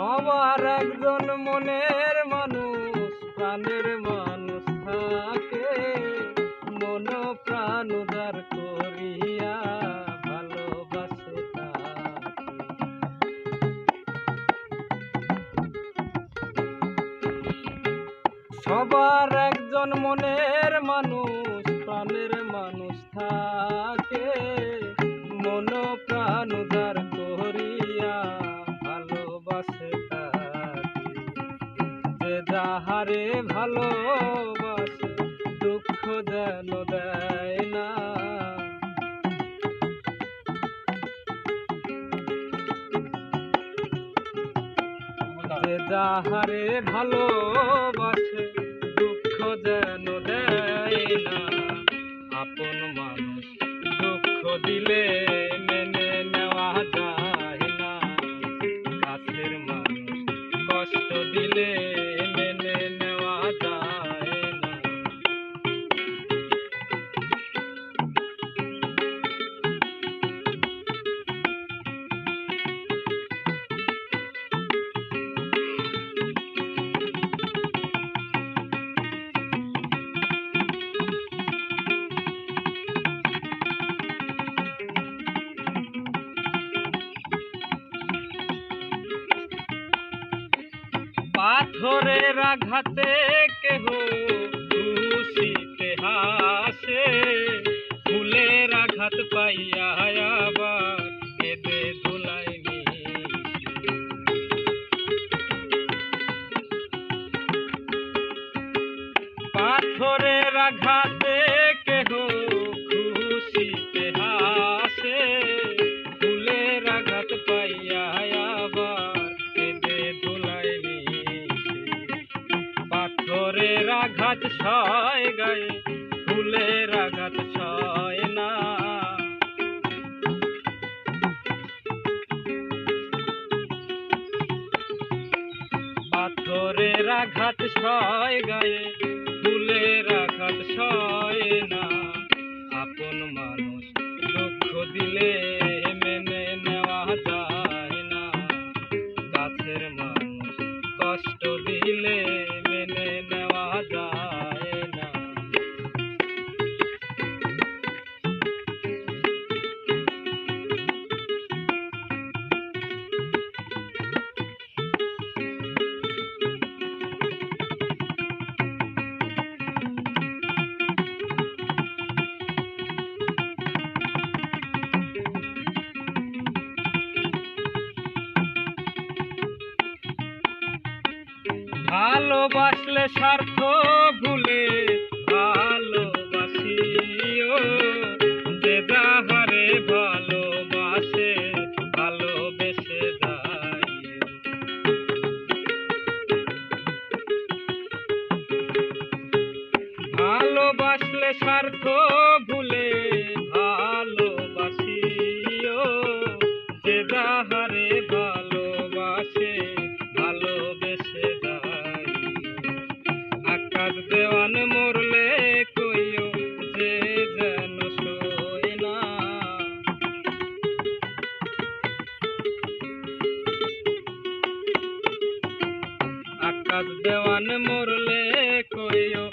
সবার একজন মনের মানুষ, প্রাণের মানুষ থাকে। মন প্রাণ উদার করিয়া ভালোবাসে সবার একজন মনের মানুষ যাহারে ভালোবাসে, দুঃখ যেন দেয় না। যে যাহারে ভালোবাসে, দুঃখ যেন দেয় না। আপন মানুষ দুঃখ দিলে পাথরের আঘাতে কেহ খুশিতে হাসে। ফুলের আঘাত পাইয়া আবার কেঁদে ধুলাই পাথরের আঘাতে পাথরের আঘাত ছয় গায়ে ফুলের আঘাত ছয় না। পাথরের আঘাত ছয় ভালোবাসলে স্বার্থ ভুলে ভালোবাসিও। যে যাহারে ভালোবাসে ভালোবেসে যায়। ভালোবাসলে স্বার্থ ভুলে আকাশ দেওয়ান মরলে কইও যে যেন সই না। আকাশ দেওয়ান মরলে কইও